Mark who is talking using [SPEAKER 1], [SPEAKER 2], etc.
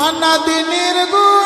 [SPEAKER 1] আনা দিনের গো